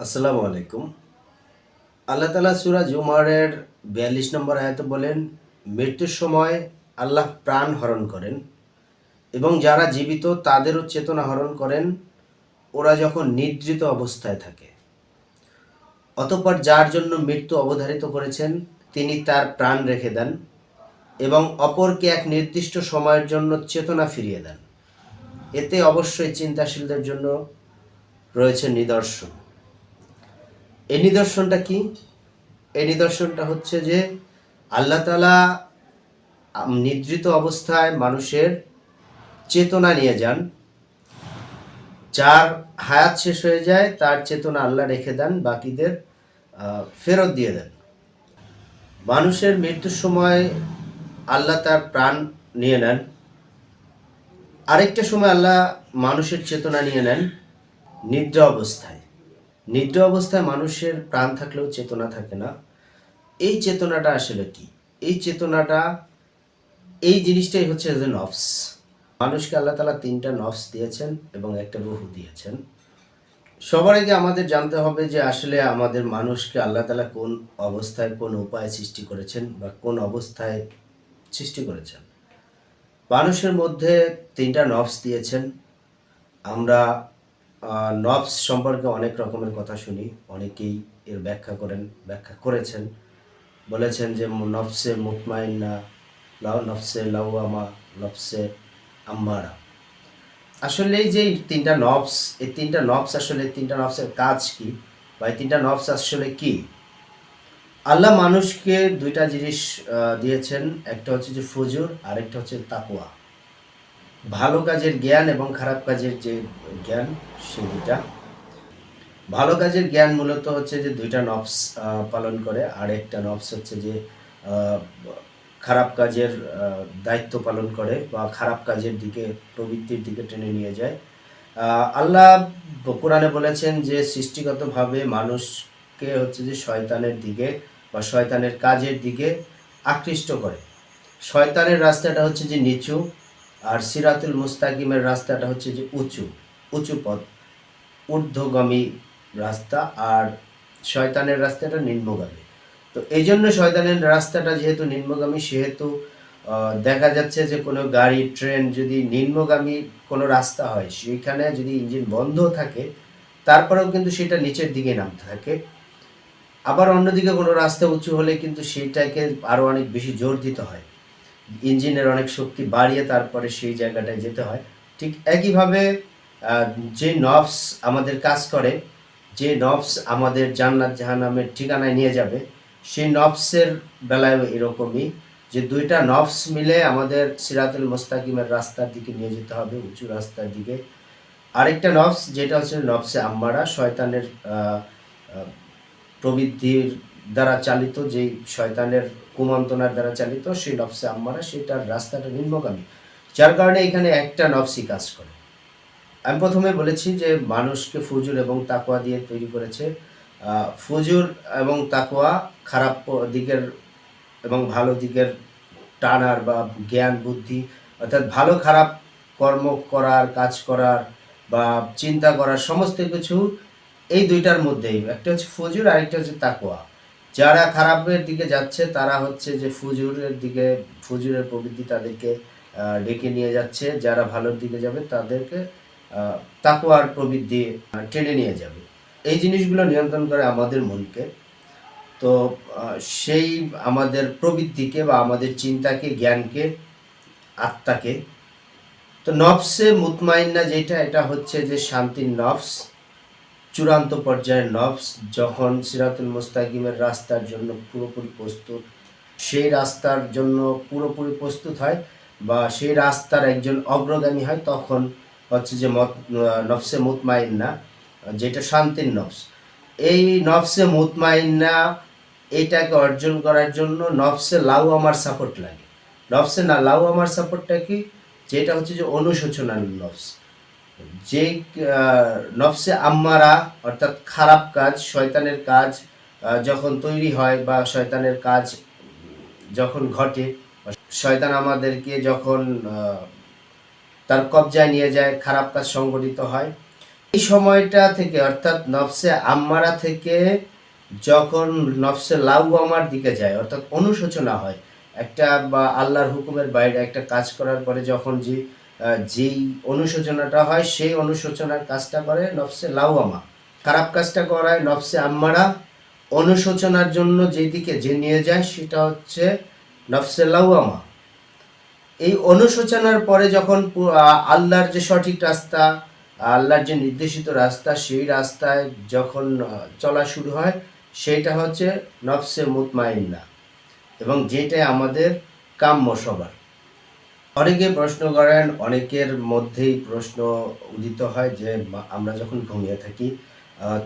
আসসালামু আলাইকুম। আল্লাহ তালা সুরা জুমারের বিয়াল্লিশ নম্বর আয়াতে বলেন, মৃত্যুর সময় আল্লাহ প্রাণ হরণ করেন এবং যারা জীবিত তাদেরও চেতনা হরণ করেন। ওরা যখন নিদ্রিত অবস্থায় থাকে, অতঃপর যার জন্য মৃত্যু অবধারিত করেছেন, তিনি তার প্রাণ রেখে দেন। এবং অপরকে এক নির্দিষ্ট সময়ের জন্য চেতনা ফিরিয়ে দেন। এতে অবশ্যই চিন্তাশীলদের জন্য রয়েছে নিদর্শন। এই নিদর্শনটা কি? এই নিদর্শনটা হচ্ছে যে আল্লাহ তালা নিদ্রিত অবস্থায় মানুষের চেতনা নিয়ে যান। যার হায়াত শেষ হয়ে যায়, তার চেতনা আল্লাহ রেখে দেন, বাকিদের ফেরত দিয়ে দেন। মানুষের মৃত্যুর সময় আল্লাহ তার প্রাণ নিয়ে নেন। আরেকটা সময় আল্লাহ মানুষের চেতনা নিয়ে নেন নিদ্রা অবস্থায়। নিদ্রা অবস্থায় মানুষের প্রাণ থাকলেও চেতনা থাকে না। এই চেতনাটা আসলে কি? এই চেতনাটা, এই জিনিসটাই হচ্ছে যে নফস। মানুষকে আল্লাহ তালা তিনটা নফস দিয়েছেন এবং একটা রুহু দিয়েছেন। সবার আগে আমাদের জানতে হবে যে আসলে আমাদের মানুষকে আল্লাহ তালা কোন অবস্থায় কোন উপায় সৃষ্টি করেছেন বা কোন অবস্থায় সৃষ্টি করেছেন। মানুষের মধ্যে তিনটা নফস দিয়েছেন। আমরা নফস সম্পর্কে অনেক রকমের কথা শুনি, অনেকেই এর ব্যাখ্যা করেন, ব্যাখ্যা করেছেন। বলেছেন যে নফসে মুতমাইন্না লাউ নফসে লাউয়ামা নফসে আম্মারা আসলে যে তিনটা নফস এই তিনটা নফস আসলে তিনটা নফসের কাজ কি? বা এই তিনটা নফস আসলে কি? আল্লাহ মানুষকে দুইটা জিনিস দিয়েছেন। একটা হচ্ছে যে ফজুর, আরেকটা হচ্ছে তাকুয়া ভালো কাজের জ্ঞান এবং খারাপ কাজের যে জ্ঞান, সে দুইটা। ভালো কাজের জ্ঞান মূলত হচ্ছে যে দুইটা নফস পালন করে। আর একটা নফস হচ্ছে যে খারাপ কাজের দায়িত্ব পালন করে বা খারাপ কাজের দিকে, প্রবৃত্তির দিকে টেনে নিয়ে যায়। আল্লাহ কোরআনে বলেছেন যে সৃষ্টিগতভাবে মানুষকে হচ্ছে যে শয়তানের দিকে বা শয়তানের কাজের দিকে আকৃষ্ট করে। শয়তানের রাস্তাটা হচ্ছে যে নিচু আর সিরাতুল মুস্তাকিমের রাস্তাটা হচ্ছে যে উঁচু। উঁচু পথ। ঊর্ধ্বগামী রাস্তা আর শয়তানের রাস্তাটা নিম্নগামী। তো এই জন্য শয়তানের রাস্তাটা যেহেতু নিম্নগামী, সেহেতু দেখা যাচ্ছে যে কোনো গাড়ি, ট্রেন যদি নিম্নগামী কোনো রাস্তা হয় সেইখানে যদি ইঞ্জিন বন্ধ থাকে, তারপরেও কিন্তু সেটা নিচের দিকে নামতে থাকে। আবার অন্যদিকে কোনো রাস্তা উঁচু হলে কিন্তু সেইটাকে আরও অনেক বেশি জোর দিতে হয়। ইঞ্জিনের অনেক শক্তি বাড়িয়ে তারপরে সেই জায়গাটায় যেতে হয়। ঠিক একইভাবে যে নফস আমাদের কাজ করে, যে নফস আমাদের জান্নাত জাহান্নামের ঠিকানায় নিয়ে যাবে, সেই নফসের বেলায় এরকমই যে দুইটা নফস মিলে আমাদের সিরাতুল মোস্তাকিমের রাস্তার দিকে নিয়ে যেতে হবে, উঁচু রাস্তার দিকে। আরেকটা নফস যেটা হচ্ছে নফসে আম্মারা, শয়তানের প্রবৃদ্ধির দ্বারা চালিত যে শয়তানের কুমন্ত্রণার দ্বারা চালিত, সেই নফসে আম্মারা সেটার রাস্তাটা নিম্নগামী। যার কারণে এখানে একটা নফসি কাজ করে। আমি প্রথমে বলেছি যে মানুষকে ফুজুর এবং তাকোয়া দিয়ে তৈরি করেছে। ফুজুর এবং তাকোয়া খারাপ দিকের এবং ভালো দিকের টানার বা জ্ঞান, বুদ্ধি, অর্থাৎ ভালো খারাপ কর্ম করার, কাজ করার বা চিন্তা করার সমস্ত কিছু এই দুইটার মধ্যেই। একটা হচ্ছে ফুজুর, আরেকটা হচ্ছে তাকোয়া যারা খারাপের দিকে যাচ্ছে, তারা হচ্ছে যে ফুজুরের দিকে, ফুজুরের প্রবৃত্তি তাদেরকে ডেকে নিয়ে যাচ্ছে। যারা ভালোর দিকে যাবে, তাদেরকে তাকোয়ার প্রবৃদ্ধি টেনে নিয়ে যাবে। এই জিনিসগুলো নিয়ন্ত্রণ করে আমাদের মনকে। তো সেই আমাদের প্রবৃত্তিকে বা আমাদের চিন্তাকে, জ্ঞানকে, আত্মাকে, তো নফসে মুতমাইন্না যেটা, এটা হচ্ছে যে শান্তির নফস। চূড়ান্ত পর্যায়ের নফস যখন সিরাতুল মুস্তাকিমের রাস্তার জন্য পুরোপুরি প্রস্তুত, সেই রাস্তার জন্য পুরোপুরি প্রস্তুত হয় বা সেই রাস্তার একজন অগ্রগামী হয়, তখন হচ্ছে যে মত, নফসে মুতমাইন্না, যেটা শান্তির নফস। এই নফসে মুতমাইন্না এটাকে অর্জন করার জন্য নফসে লাউ আমার সাপোর্ট লাগে। নফসে না, লাউ আমার সাপোর্টটা কি? যেটা হচ্ছে যে অনুশোচনার নফস। যে নফসে আম্মারা, অর্থাৎ খারাপ কাজ, শয়তানের কাজ যখন তৈরি হয় বা শয়তানের কাজ যখন ঘটে, শয়তান আমাদেরকে যখন তার কবজায় নিয়ে যায়, খারাপ কাজ সংগঠিত হয়, এই সময়টা থেকে, অর্থাৎ নফসে আম্মারা থেকে যখন নফসে লাউয়ামার দিকে যায়, অর্থাৎ অনুশোচনা হয়, একটা বা আল্লাহর হুকুমের বাইরে একটা কাজ করার পরে যখন যে যেই অনুশোচনাটা হয়, সেই অনুশোচনার কাজটা করে নফসে লাউয়ামা। খারাপ কাজটা করায় নফসে আম্মারা। অনুশোচনার জন্য যেদিকে যে নিয়ে যায়, সেটা হচ্ছে নফসে লাউয়ামা। এই অনুশোচনার পরে যখন আল্লাহর যে সঠিক রাস্তা, আল্লাহর যে নির্দেশিত রাস্তা, সেই রাস্তায় যখন চলা শুরু হয় সেটা হচ্ছে নফসে মুতমাইন্না। এবং যেটা আমাদের কাম্য সবার। অনেকে প্রশ্ন করেন, অনেকের মধ্যেই প্রশ্ন উদিত হয় যে আমরা যখন ঘুমিয়ে থাকি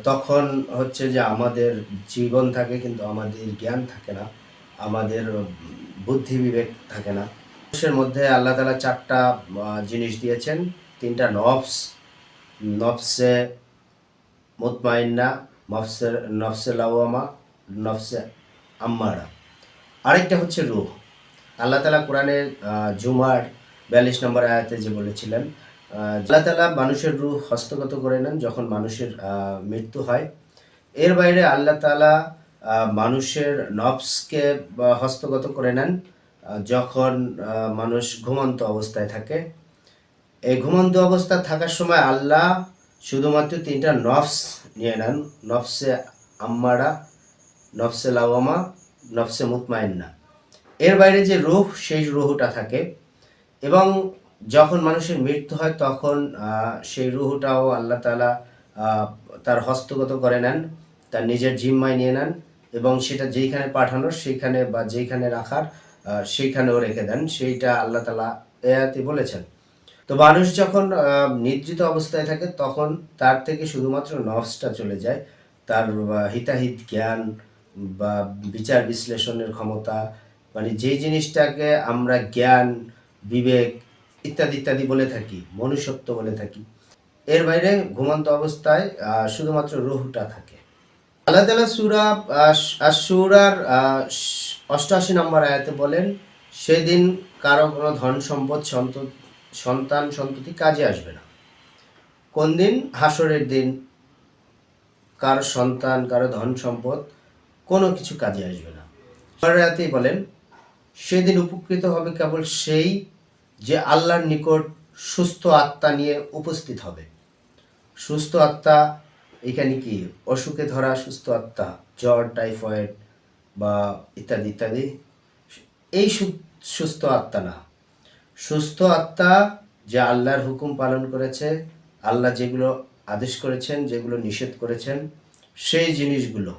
তখন হচ্ছে যে আমাদের জীবন থাকে কিন্তু আমাদের জ্ঞান থাকে না, আমাদের বুদ্ধি বিবেক থাকে না। মানুষের মধ্যে আল্লাহ তালা চারটা জিনিস দিয়েছেন। তিনটা নফস, নফসে মুতমাইন্না, নফসে নফসে লাওয়ামা, নফসে আম্মারা। আরেকটা হচ্ছে রুহ। আল্লাহ তালা কোরআনে জুমার বিয়াল্লিশ নম্বর আয়াতে যে বলেছিলেন আল্লাহ তালা মানুষের রুহ হস্তগত করে নেন যখন মানুষের মৃত্যু হয়। এর বাইরে আল্লাহ তালা মানুষের নফসকে হস্তগত করে নেন যখন মানুষ ঘুমন্ত অবস্থায় থাকে। এই ঘুমন্ত অবস্থা থাকার সময় আল্লাহ শুধুমাত্র তিনটা নফস নিয়ে নেন, নফসে আম্মারা, নফসে লাওয়ামা, নফসে মুতমাইন্না। এর বাইরে যে রুহ সেই রুহটা থাকে। এবং যখন মানুষের মৃত্যু হয়, তখন সেই রুহটাও আল্লাহ তালা তার হস্তগত করে নেন, তার নিজের জিম্মায় নিয়ে নেন এবং সেটা যেইখানে পাঠানোর সেইখানে বা যেইখানে রাখার সেইখানেও রেখে দেন। সেইটা আল্লাহ তালা এয়াতে বলেছেন। তো মানুষ যখন নিদ্রিত অবস্থায় থাকে, তখন তার থেকে শুধুমাত্র নফসটা চলে যায়। তার হিতাহিত জ্ঞান বা বিচার বিশ্লেষণের ক্ষমতা মানে যেই জিনিসটাকে আমরা জ্ঞান, বিবেক ইত্যাদি ইত্যাদি বলে থাকি, মনুষ্যত্ব বলে থাকি, এর বাইরে ঘুমন্ত অবস্থায় শুধুমাত্র রুহটা থাকে। আল্লাহ তালা সুরা সুরার অষ্টআশি নম্বর আয়াতে বলেন, সেদিন কারও কোনো ধন সম্পদ, সন্ত- সন্তান সন্ততি কাজে আসবে না। কোন দিন? হাসরের দিন। কারও সন্তান, কারও ধন সম্পদ, কোনো কিছু কাজে আসবে না। রাতেই বলেন সেদিন উপকৃত হবে কেবল সেই যে আল্লাহর নিকট সুস্থ আত্মা নিয়ে উপস্থিত হবে। সুস্থ আত্মা এখানে কি? অসুখে ধরা সুস্থ আত্মা, জ্বর, টাইফয়েড বা ইত্যাদি ইত্যাদি। এই সুস্থ আত্মা না। সুস্থ আত্মা যে আল্লাহর হুকুম পালন করেছে, আল্লাহ যেগুলো আদেশ করেছেন, যেগুলো নিষেধ করেছেন, সেই জিনিসগুলো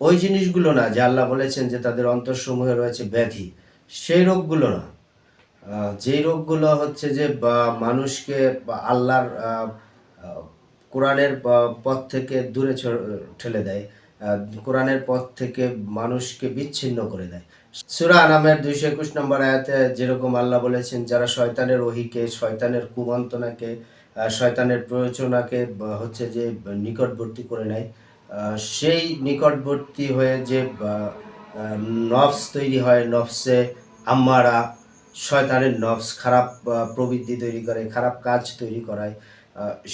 ওই জিনিসগুলো না যে আল্লাহ বলেছেন যে তাদের অন্তরসমূহে রয়েছে ব্যাধি সেই রোগগুলো না। যেই রোগগুলো হচ্ছে যে মানুষকে আল্লাহর কোরআনের পথ থেকে দূরে ঠেলে দেয় কোরআনের পথ থেকে মানুষকে বিচ্ছিন্ন করে দেয়। সুরা আনামের দুইশো একুশ নম্বর আয়াতে যেরকম আল্লাহ বলেছেন যারা শয়তানের ওহিকে শয়তানের কুমন্ত্রণাকে আহ, শয়তানের প্রয়োজনাকে হচ্ছে যে নিকটবর্তী করে নেয় সেই নিকটবর্তী হয়ে যে নফস তৈরি হয়, নফসে আম্মারা শয়তানের নফস খারাপ প্রবৃত্তি তৈরি করে, খারাপ কাজ তৈরি করায়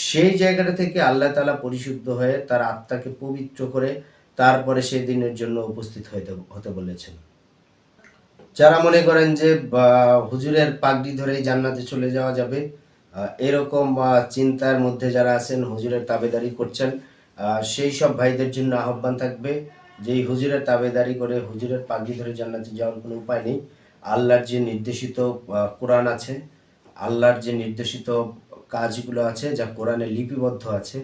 সেই জায়গাটা থেকে আল্লাহ তালা পরিশুদ্ধ হয়ে তার আত্মাকে পবিত্র করে তারপরে সেই দিনের জন্য উপস্থিত হইতে, হতে বলেছেন। যারা মনে করেন যে হুজুরের পাগড়ি ধরেই জান্নাতে চলে যাওয়া যাবে এরকম চিন্তার মধ্যে যারা আছেন, হুজুরের তাবেদারি করছেন সেই সব ভাইদের জন্য আহ্বান থাকবে যে এই হুজুরের তাবেদারি করে হুজুরের পাগড়ি ধরে জান্নাতে যাওয়ার কোনো উপায় নেই। আল্লাহর যে নির্দেশিত কোরআন আছে, আল্লাহর যে নির্দেশিত কাজগুলো আছে যা কোরআনে লিপিবদ্ধ আছে,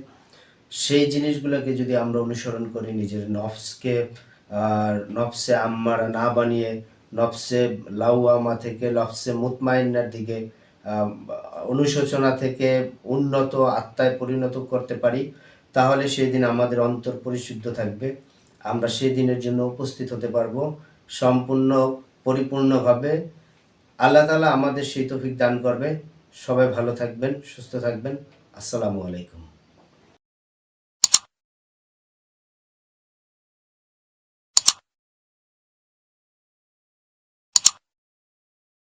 সেই জিনিসগুলোকে যদি আমরা অনুসরণ করি নিজের নফসকে নফসে আম্মারা না বানিয়ে, নফসে লাউয়ামা থেকে, নফসে মুতমাইন্নার দিকে অনুশোচনা থেকে উন্নত আত্মায় পরিণত করতে পারি তাহলে সেদিন আমাদের অন্তর পরিশুদ্ধ থাকবে। আমরা সেদিনের জন্য উপস্থিত হতে পারব সম্পূর্ণ, পরিপূর্ণভাবে। আল্লাহ তালা আমাদের সেই তফিক দান করবে। সবাই ভালো থাকবেন, সুস্থ থাকবেন। আসসালামু আলাইকুম।